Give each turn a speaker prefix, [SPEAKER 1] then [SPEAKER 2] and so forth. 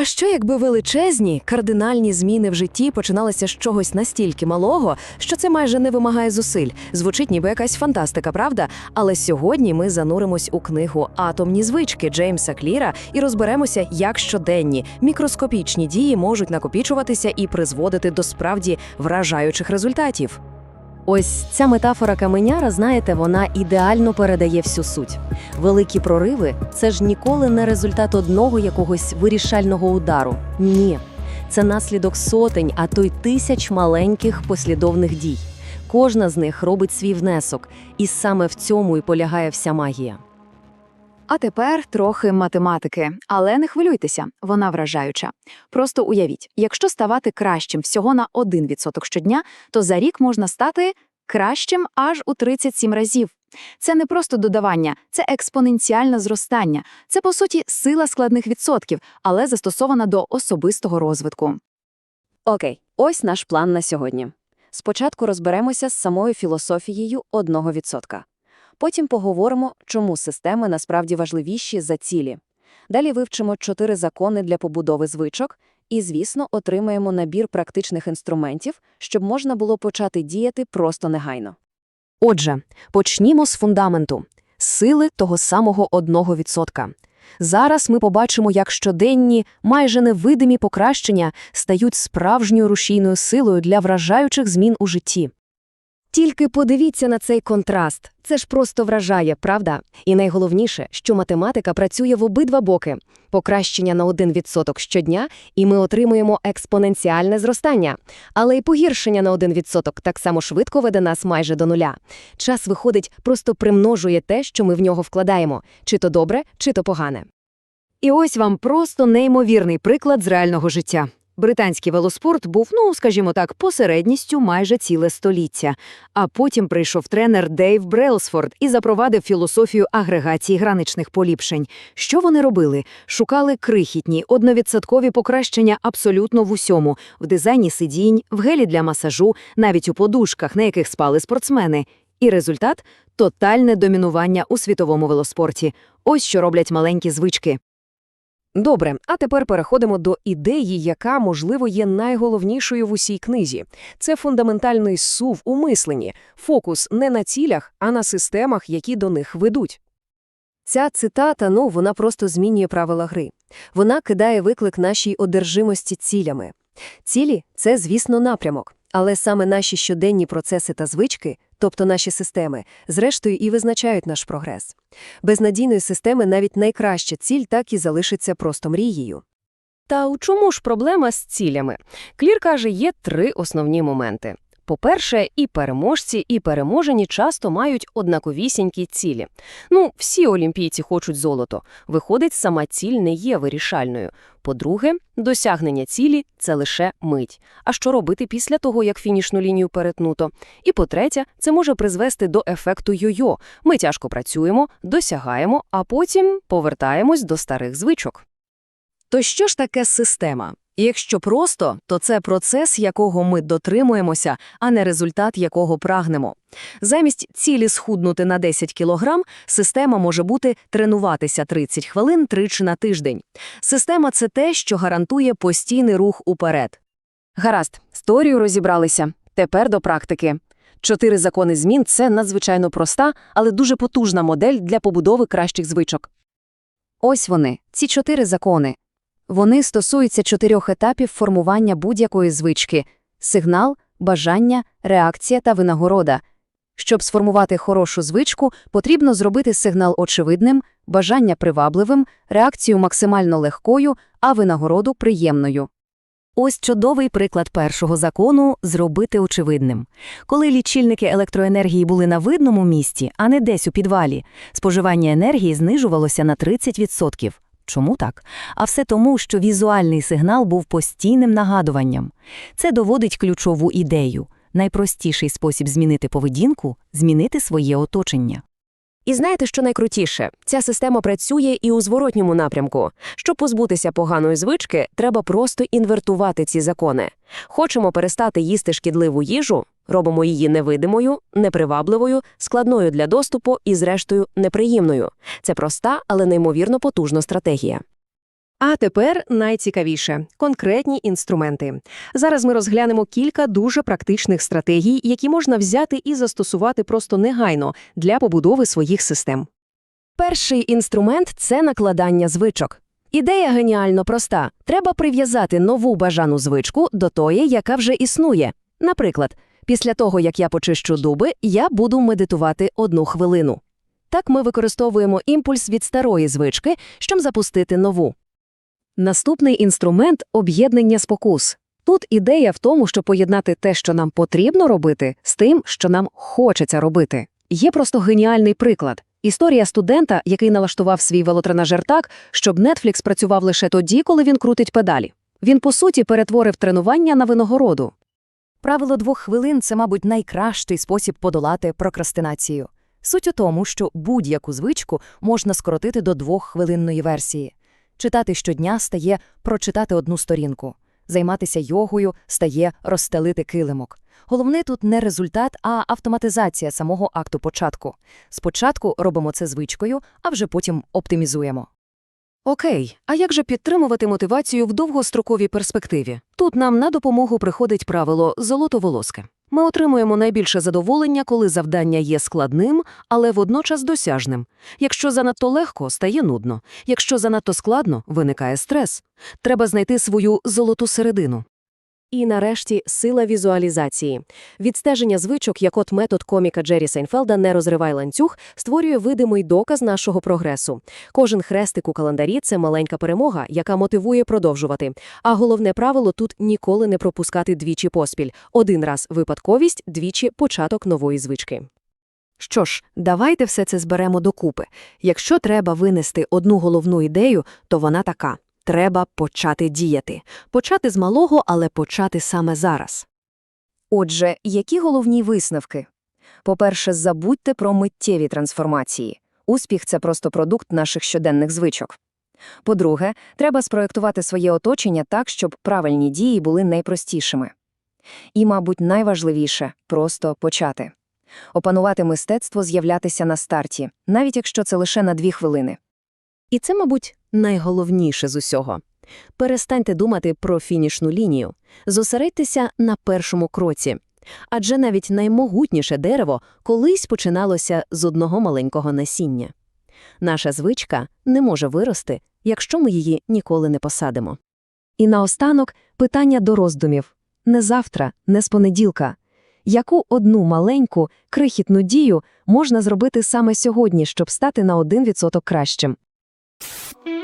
[SPEAKER 1] А що якби величезні кардинальні зміни в житті починалися з чогось настільки малого, що це майже не вимагає зусиль? Звучить ніби якась фантастика, правда? Але сьогодні ми зануримось у книгу Атомні звички Джеймса Кліра і розберемося, як щоденні мікроскопічні дії можуть накопічуватися і призводити до справді вражаючих результатів. Ось ця метафора каменяра, знаєте, вона ідеально передає всю суть. Великі прориви це ж ніколи не результат одного якогось вирішального удару. Ні. Це наслідок сотень, а то й тисяч маленьких послідовних дій. Кожна з них робить свій внесок, і саме в цьому і полягає вся магія.
[SPEAKER 2] А тепер трохи математики, але не хвилюйтеся, вона вражаюча. Просто уявіть, якщо ставати кращим всього на 1% щодня, то за рік можна стати кращим аж у 37 разів. Це не просто додавання, це експоненціальне зростання. Це, по суті, сила складних відсотків, але застосована до особистого розвитку.
[SPEAKER 1] Окей, ось наш план на сьогодні. Спочатку розберемося з самою філософією 1%. Потім поговоримо, чому системи насправді важливіші за цілі. Далі вивчимо чотири закони для побудови звичок і, звісно, отримаємо набір практичних інструментів, щоб можна було почати діяти просто негайно. Отже, почнімо з фундаменту – сили того самого 1%. Зараз ми побачимо, як щоденні, майже невидимі покращення стають справжньою рушійною силою для вражаючих змін у житті. Тільки подивіться на цей контраст. Це ж просто вражає, правда? І найголовніше, що математика працює в обидва боки. Покращення на 1% щодня, і ми отримуємо експоненціальне зростання. Але й погіршення на 1% так само швидко веде нас майже до нуля. Час, виходить, просто примножує те, що ми в нього вкладаємо, чи то добре, чи то погане.
[SPEAKER 3] І ось вам просто неймовірний приклад з реального життя. Британський велоспорт був, ну, скажімо так, посередністю майже ціле століття. А потім прийшов тренер Дейв Брелсфорд і запровадив філософію агрегації граничних поліпшень. Що вони робили? Шукали крихітні, одновідсоткові покращення абсолютно в усьому – в дизайні сидінь, в гелі для масажу, навіть у подушках, на яких спали спортсмени. І результат – тотальне домінування у світовому велоспорті. Ось що роблять маленькі звички.
[SPEAKER 1] Добре, а тепер переходимо до ідеї, яка, можливо, є найголовнішою в усій книзі. Це фундаментальний сув у мисленні, фокус не на цілях, а на системах, які до них ведуть. Ця цитата, ну, вона просто змінює правила гри. Вона кидає виклик нашій одержимості цілями. Цілі – це, звісно, напрямок, але саме наші щоденні процеси та звички, тобто наші системи, зрештою і визначають наш прогрес. Без надійної системи навіть найкраща ціль так і залишиться просто мрією. Та у чому ж проблема з цілями? Клір каже, є три основні моменти. По-перше, і переможці, і переможені часто мають однаковісінькі цілі. Ну, всі олімпійці хочуть золото. Виходить, сама ціль не є вирішальною. По-друге, досягнення цілі – це лише мить. А що робити після того, як фінішну лінію перетнуто? І по-третє, це може призвести до ефекту йо-йо. Ми тяжко працюємо, досягаємо, а потім повертаємось до старих звичок. То що ж таке система? Якщо просто, то це процес, якого ми дотримуємося, а не результат, якого прагнемо. Замість цілі схуднути на 10 кілограм, система може бути тренуватися 30 хвилин тричі на тиждень. Система – це те, що гарантує постійний рух уперед. Гаразд, з теорією розібралися. Тепер до практики. Чотири закони змін – це надзвичайно проста, але дуже потужна модель для побудови кращих звичок. Ось вони, ці чотири закони. Вони стосуються чотирьох етапів формування будь-якої звички – сигнал, бажання, реакція та винагорода. Щоб сформувати хорошу звичку, потрібно зробити сигнал очевидним, бажання привабливим, реакцію максимально легкою, а винагороду приємною. Ось чудовий приклад першого закону – зробити очевидним. Коли лічильники електроенергії були на видному місці, а не десь у підвалі, споживання енергії знижувалося на 30%. Чому так? А все тому, що візуальний сигнал був постійним нагадуванням. Це доводить ключову ідею. Найпростіший спосіб змінити поведінку – змінити своє оточення. І знаєте, що найкрутіше? Ця система працює і у зворотньому напрямку. Щоб позбутися поганої звички, треба просто інвертувати ці закони. Хочемо перестати їсти шкідливу їжу, робимо її невидимою, непривабливою, складною для доступу і, зрештою, неприємною. Це проста, але неймовірно потужна стратегія. А тепер найцікавіше – конкретні інструменти. Зараз ми розглянемо кілька дуже практичних стратегій, які можна взяти і застосувати просто негайно для побудови своїх систем. Перший інструмент – це накладання звичок. Ідея геніально проста. Треба прив'язати нову бажану звичку до тої, яка вже існує. Наприклад, після того, як я почищу дуби, я буду медитувати одну хвилину. Так ми використовуємо імпульс від старої звички, щоб запустити нову.
[SPEAKER 3] Наступний інструмент – об'єднання спокус. Тут ідея в тому, щоб поєднати те, що нам потрібно робити, з тим, що нам хочеться робити. Є просто геніальний приклад. Історія студента, який налаштував свій велотренажер так, щоб Netflix працював лише тоді, коли він крутить педалі. Він, по суті, перетворив тренування на винагороду.
[SPEAKER 4] Правило двох хвилин це, мабуть, найкращий спосіб подолати прокрастинацію. Суть у тому, що будь-яку звичку можна скоротити до двоххвилинної версії. Читати щодня стає прочитати одну сторінку. Займатися йогою стає розстелити килимок. Головне тут не результат, а автоматизація самого акту початку. Спочатку робимо це звичкою, а вже потім оптимізуємо.
[SPEAKER 1] Окей, а як же підтримувати мотивацію в довгостроковій перспективі? Тут нам на допомогу приходить правило «золото-волоски». Ми отримуємо найбільше задоволення, коли завдання є складним, але водночас досяжним. Якщо занадто легко, стає нудно. Якщо занадто складно, виникає стрес. Треба знайти свою золоту середину. І нарешті сила візуалізації. Відстеження звичок, як от метод коміка Джері Сейнфелда «Не розривай ланцюг» створює видимий доказ нашого прогресу. Кожен хрестик у календарі – це маленька перемога, яка мотивує продовжувати. А головне правило тут – ніколи не пропускати двічі поспіль. Один раз – випадковість, двічі – початок нової звички. Що ж, давайте все це зберемо докупи. Якщо треба винести одну головну ідею, то вона така – треба почати діяти. Почати з малого, але почати саме зараз.
[SPEAKER 2] Отже, які головні висновки? По-перше, забудьте про миттєві трансформації. Успіх – це просто продукт наших щоденних звичок. По-друге, треба спроєктувати своє оточення так, щоб правильні дії були найпростішими. І, мабуть, найважливіше – просто почати. Опанувати мистецтво з'являтися на старті, навіть якщо це лише на дві хвилини.
[SPEAKER 1] І це, мабуть, найголовніше з усього. Перестаньте думати про фінішну лінію. Зосередьтеся на першому кроці. Адже навіть наймогутніше дерево колись починалося з одного маленького насіння. Наша звичка не може вирости, якщо ми її ніколи не посадимо. І наостанок питання до роздумів. Не завтра, не з понеділка. Яку одну маленьку, крихітну дію можна зробити саме сьогодні, щоб стати на 1% кращим? you